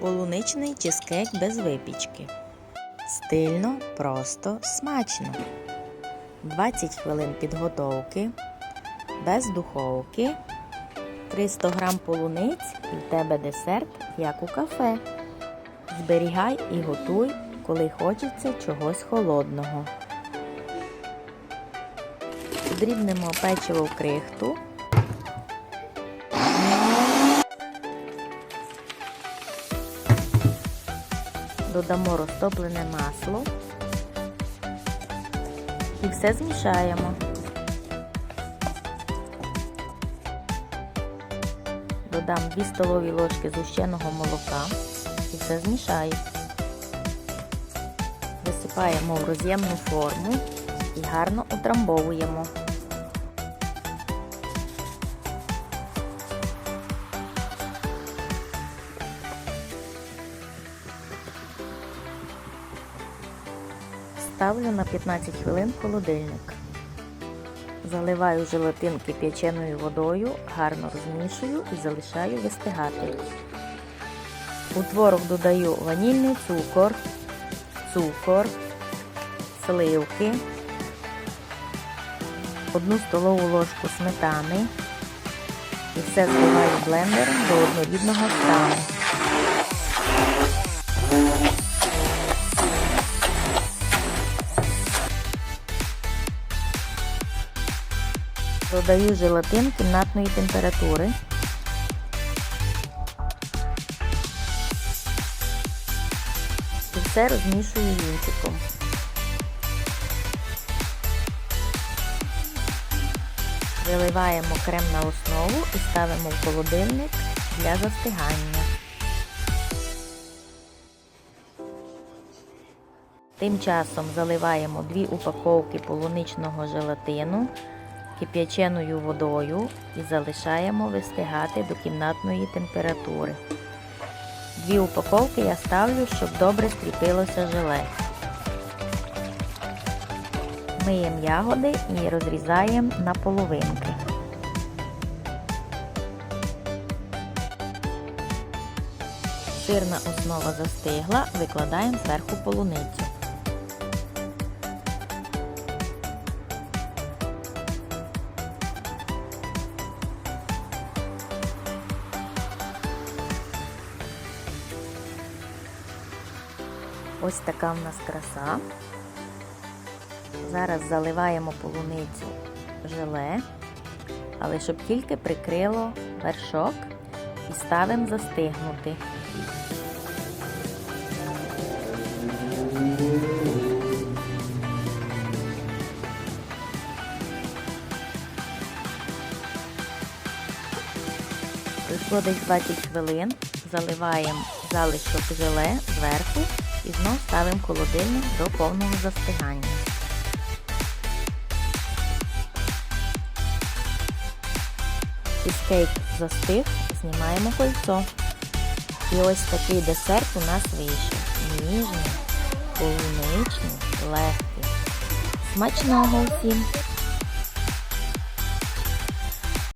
Полуничний чизкейк без випічки. Стильно, просто, смачно. 20 хвилин підготовки. Без духовки. 300 грам полуниць і в тебе десерт, як у кафе. Зберігай і готуй, коли хочеться чогось холодного. Дрібнемо печиво в крихту. Додамо розтоплене масло і все змішаємо. Додам 2 столові ложки згущеного молока і все змішаю. Висипаємо в роз'ємну форму і гарно утрамбовуємо. Ставлю на 15 хвилин холодильник. Заливаю желатин кип'яченою водою, гарно розмішую і залишаю вистигати. У творог додаю ванільний цукор, цукор, сливки, 1 столову ложку сметани і все збиваю блендером до однорідного стану. Додаю желатин кімнатної температури. І все розмішую вінчиком. Виливаємо крем на основу і ставимо в холодильник для застигання. Тим часом заливаємо дві упаковки полуничного желатину кип'яченою водою і залишаємо вистигати до кімнатної температури. Дві упаковки я ставлю, щоб добре скріпилося желе. Миємо ягоди і розрізаємо на половинки. Сирна основа застигла, викладаємо зверху полуницю. Ось така в нас краса. Зараз заливаємо полуницю желе, але щоб тільки прикрило вершок і ставимо застигнути. Пройшло десь 20 хвилин, заливаємо залишок желе зверху і знов ставимо холодильник до повного застигання. Чизкейк застиг, знімаємо кольцо. І ось такий десерт у нас вийшов. Ніжний, полуничний, легкий. Смачного всім!